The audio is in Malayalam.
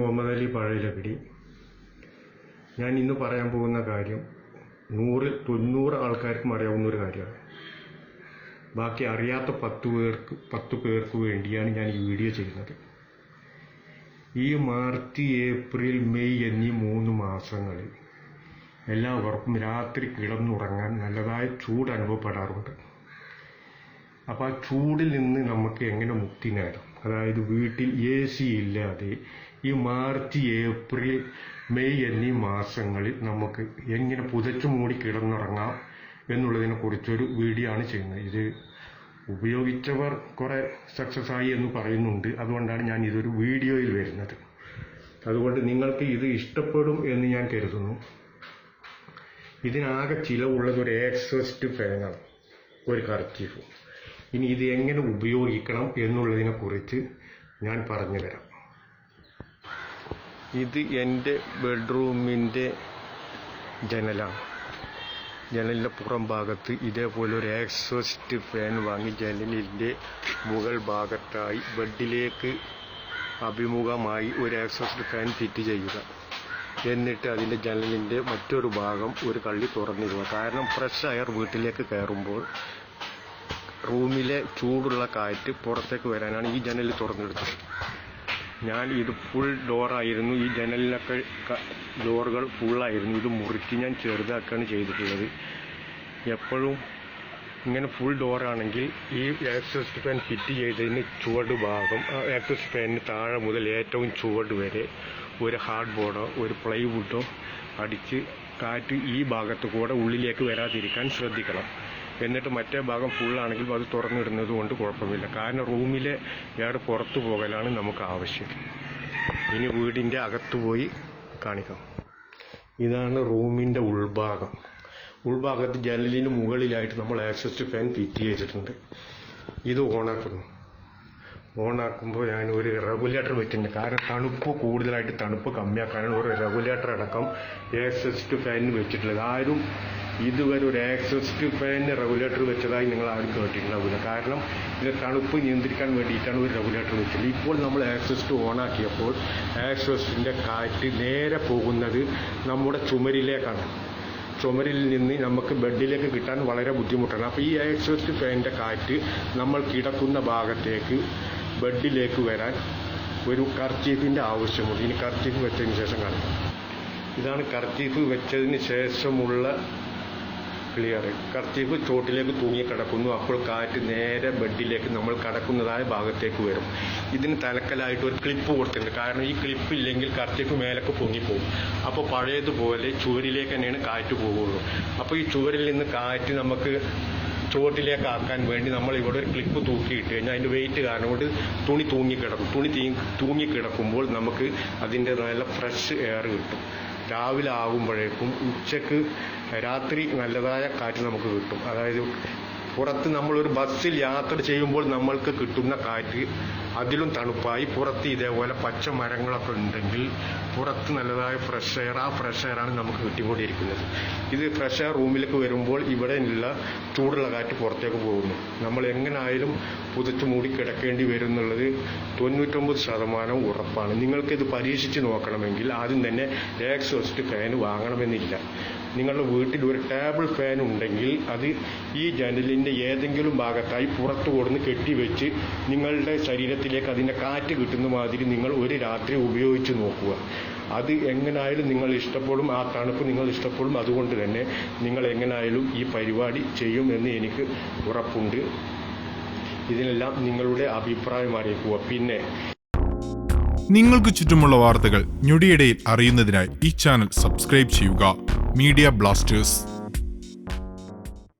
മുഹമ്മദ് അലി പഴയലക്കടി ഞാൻ ഇന്ന് പറയാൻ പോകുന്ന കാര്യം നൂറിൽ തൊണ്ണൂറ് ആൾക്കാർക്കും അറിയാവുന്ന ഒരു കാര്യമാണ്. ബാക്കി അറിയാത്ത പത്ത് പേർക്ക് പത്ത് പേർക്ക് വേണ്ടിയാണ് ഞാൻ ഈ വീഡിയോ ചെയ്യുന്നത്. ഈ മാർച്ച് ഏപ്രിൽ മെയ് എന്നീ മൂന്ന് മാസങ്ങളിൽ എല്ലാവർക്കും രാത്രി കിടന്നുറങ്ങാൻ നല്ലതായ ചൂട് അനുഭവപ്പെടാറുണ്ട് അപ്പോൾ ആ ചൂടിൽ നിന്ന് നമുക്ക് എങ്ങനെ മുക്തി നേടാം? അതായത് വീട്ടിൽ എ സി ഇല്ലാതെ ഈ മാർച്ച് ഏപ്രിൽ മെയ് എന്നീ മാസങ്ങളിൽ നമുക്ക് എങ്ങനെ പുതച്ചു മൂടി കിടന്നുറങ്ങാം എന്നുള്ളതിനെ കുറിച്ചൊരു വീഡിയോ ആണ് ചെയ്യുന്നത്. ഇത് ഉപയോഗിച്ചവർ കുറെ സക്സസ് ആയി എന്ന് പറയുന്നുണ്ട്. അതുകൊണ്ടാണ് ഞാൻ ഇതൊരു വീഡിയോയിൽ വരുന്നത്. അതുകൊണ്ട് നിങ്ങൾക്ക് ഇത് ഇഷ്ടപ്പെടും എന്ന് ഞാൻ കരുതുന്നു. ഇതിനാകെ ചിലവുള്ളത് ഒരു എക്സോസ്റ്റ് ഫാനാണ് ഒരു കർച്ചീഫും ഇനി ഇത് എങ്ങനെ ഉപയോഗിക്കണം എന്നുള്ളതിനെ കുറിച്ച് ഞാൻ പറഞ്ഞു തരാം ഇത് എന്റെ ബെഡ്റൂമിന്റെ ജനലാണ്. ജനലിന്റെ പുറം ഭാഗത്ത് ഇതേപോലെ ഒരു എക്സോസ്റ്റ് ഫാൻ വാങ്ങി ജനലിന്റെ മുകൾ ഭാഗത്തായി ബെഡിലേക്ക് അഭിമുഖമായി ഒരു എക്സോസ്റ്റ് ഫാൻ ഫിറ്റ് ചെയ്യുക. എന്നിട്ട് അതിന്റെ ജനലിന്റെ മറ്റൊരു ഭാഗം ഒരു കള്ളി തുറന്നിടുക. കാരണം ഫ്രഷ് എയർ വീട്ടിലേക്ക് കയറുമ്പോൾ റൂമിലെ ചൂടുള്ള കാറ്റ് പുറത്തേക്ക് വരാനാണ് ഈ ജനൽ തുറന്നെടുത്തത്. ഞാൻ ഇത് ഫുൾ ഡോറായിരുന്നു ഈ ജനലിനൊക്കെ ക- ഡോറുകൾ ഫുള്ളായിരുന്നു ഇത് മുറിച്ച് ഞാൻ ചെറുതാക്കുകയാണ് ചെയ്തിട്ടുള്ളത്. എപ്പോഴും ഇങ്ങനെ ഫുൾ ഡോറാണെങ്കിൽ ഈ എക്സോസ്റ്റ് ഫാൻ ഫിറ്റ് ചെയ്തതിന് ചുവട് ഭാഗം എക്സോസ്റ്റ് ഫാനിന് താഴെ മുതൽ ഏറ്റവും ചുവട് വരെ ഒരു ഹാർഡ് ബോർഡോ ഒരു പ്ലൈവുഡോ അടിച്ച് കാറ്റ് ഈ ഭാഗത്ത് കൂടെ ഉള്ളിലേക്ക് വരാതിരിക്കാൻ ശ്രദ്ധിക്കണം. എന്നിട്ട് മറ്റേ ഭാഗം ഫുള്ളാണെങ്കിൽ അത് തുറന്നിടുന്നത് കൊണ്ട് കുഴപ്പമില്ല. കാരണം റൂമിലെ എയർ പുറത്തു പോകലാണ് നമുക്ക് ആവശ്യം. ഇനി വീടിന്റെ അകത്ത് പോയി കാണിക്കാം. ഇതാണ് റൂമിന്റെ ഉൾഭാഗം. ഉൾഭാഗത്ത് ജനലിന് മുകളിലായിട്ട് നമ്മൾ ആക്സസ്റ്റ് ഫാൻ ഫിറ്റ് ചെയ്തിട്ടുണ്ട്. ഇത് ഓണാക്കുന്നു. ഓണാക്കുമ്പോൾ ഞാൻ ഒരു റെഗുലേറ്റർ വെച്ചിട്ടുണ്ട്. കാരണം തണുപ്പ് കൂടുതലായിട്ട് തണുപ്പ് കമ്മിയാക്കാനാണ് ഒരു റെഗുലേറ്റർ അടക്കം എക്സസ്റ്റ് ഫാനിന് വെച്ചിട്ടുള്ളത്. ആരും ഇതുവരെ ഒരു എക്സസ്റ്റ് ഫാനിന് റെഗുലേറ്റർ വെച്ചതായി നിങ്ങൾ ആരും കേട്ടിട്ടുണ്ടാവില്ല. കാരണം ഇത് തണുപ്പ് നിയന്ത്രിക്കാൻ വേണ്ടിയിട്ടാണ് ഒരു റെഗുലേറ്റർ വെച്ചത്. ഇപ്പോൾ നമ്മൾ ആക്സസ്റ്റ് ഓണാക്കിയപ്പോൾ ആക്സസ്റ്റിന്റെ കാറ്റ് നേരെ പോകുന്നത് നമ്മുടെ ചുമരിലേക്കാണ്. ചുമരിൽ നിന്ന് നമുക്ക് ബെഡിലേക്ക് കിട്ടാൻ വളരെ ബുദ്ധിമുട്ടാണ്. അപ്പോൾ ഈ എക്സോസ്റ്റ് ഫാനിന്റെ കാറ്റ് നമ്മൾ കിടക്കുന്ന ഭാഗത്തേക്ക് ബെഡിലേക്ക് വരാൻ ഒരു കർച്ചീഫിന്റെ ആവശ്യമുണ്ട്. ഇനി കർച്ചീഫ് വെച്ചതിന് ശേഷം കാണാം. ഇതാണ് കർച്ചീഫ് വെച്ചതിന് ശേഷമുള്ള ക്ലിയർ കർച്ചീഫ് ചോട്ടിലേക്ക് തൂങ്ങി കിടക്കുന്നു. അപ്പോൾ കാറ്റ് നേരെ ബെഡിലേക്ക് നമ്മൾ കിടക്കുന്നതായ ഭാഗത്തേക്ക് വരും. ഇതിന് തലക്കലായിട്ട് ഒരു ക്ലിപ്പ് കൊടുത്തിട്ടുണ്ട്. കാരണം ഈ ക്ലിപ്പ് ഇല്ലെങ്കിൽ കർച്ചീഫ് മേലൊക്കെ പൊങ്ങിപ്പോകും അപ്പോൾ പഴയതുപോലെ ചുവരിലേക്ക് തന്നെയാണ് കാറ്റ് പോകുള്ളൂ അപ്പോൾ ഈ ചുവരിൽ നിന്ന് കാറ്റ് നമുക്ക് ചുവട്ടിലേക്ക് ആക്കാൻ വേണ്ടി നമ്മൾ ഇവിടെ ഒരു ക്ലിപ്പ് തൂക്കിയിട്ട് കഴിഞ്ഞാൽ അതിന്റെ വെയിറ്റ് കാരണം കൊണ്ട് തുണി തൂങ്ങിക്കിടക്കും തുണി തൂങ്ങിക്കിടക്കുമ്പോൾ നമുക്ക് അതിന്റെ നല്ല ഫ്രഷ് എയർ കിട്ടും. രാവിലെ ആകുമ്പോഴേക്കും ഉച്ചയ്ക്ക് രാത്രി നല്ലതായ കാറ്റ് നമുക്ക് കിട്ടും. അതായത് പുറത്ത് നമ്മളൊരു ബസ്സിൽ യാത്ര ചെയ്യുമ്പോൾ നമ്മൾക്ക് കിട്ടുന്ന കാറ്റ് അതിലും തണുപ്പായി പുറത്ത് ഇതേപോലെ പച്ച മരങ്ങളൊക്കെ ഉണ്ടെങ്കിൽ പുറത്ത് നല്ലതായ ഫ്രഷ് എയർ ആ ഫ്രഷ് എയറാണ് നമുക്ക് കിട്ടിക്കൊണ്ടിരിക്കുന്നത്. ഇത് ഫ്രഷ് എയർ റൂമിലേക്ക് വരുമ്പോൾ ഇവിടെ ഉള്ള ചൂടുള്ള കാറ്റ് പുറത്തേക്ക് പോകുന്നു. നമ്മൾ എങ്ങനായാലും പുതച്ചു മൂടി കിടക്കേണ്ടി വരും എന്നുള്ളത് തൊണ്ണൂറ്റൊമ്പത് ശതമാനം ഉറപ്പാണ്. നിങ്ങൾക്കിത് പരീക്ഷിച്ച് നോക്കണമെങ്കിൽ ആദ്യം തന്നെ എക്സോസ്റ്റ് ഫാൻ വാങ്ങണമെന്നില്ല. നിങ്ങളുടെ വീട്ടിൽ ഒരു ടേബിൾ ഫാൻ ഉണ്ടെങ്കിൽ അത് ഈ ജനലിന്റെ ഏതെങ്കിലും ഭാഗത്തായി പുറത്തു കൊടുന്ന് കെട്ടിവെച്ച് നിങ്ങളുടെ ശരീരത്തിലേക്ക് അതിന്റെ കാറ്റ് കിട്ടുന്ന മാതിരി നിങ്ങൾ ഒരു രാത്രി ഉപയോഗിച്ച് നോക്കുക. അത് എങ്ങനായാലും നിങ്ങൾ ഇഷ്ടപ്പെടും ആ തണുപ്പ് നിങ്ങൾ ഇഷ്ടപ്പെടും. അതുകൊണ്ട് തന്നെ നിങ്ങൾ എങ്ങനായാലും ഈ പരിപാടി ചെയ്യും എന്ന് എനിക്ക് ഉറപ്പുണ്ട്. ഇതിനെല്ലാം നിങ്ങളുടെ അഭിപ്രായം അറിയിക്കുക. പിന്നെ നിങ്ങൾക്ക് ചുറ്റുമുള്ള വാർത്തകൾ ഞൊടിയിടയിൽ അറിയുന്നതിനായി ഈ ചാനൽ സബ്സ്ക്രൈബ് ചെയ്യുക. Media blasters.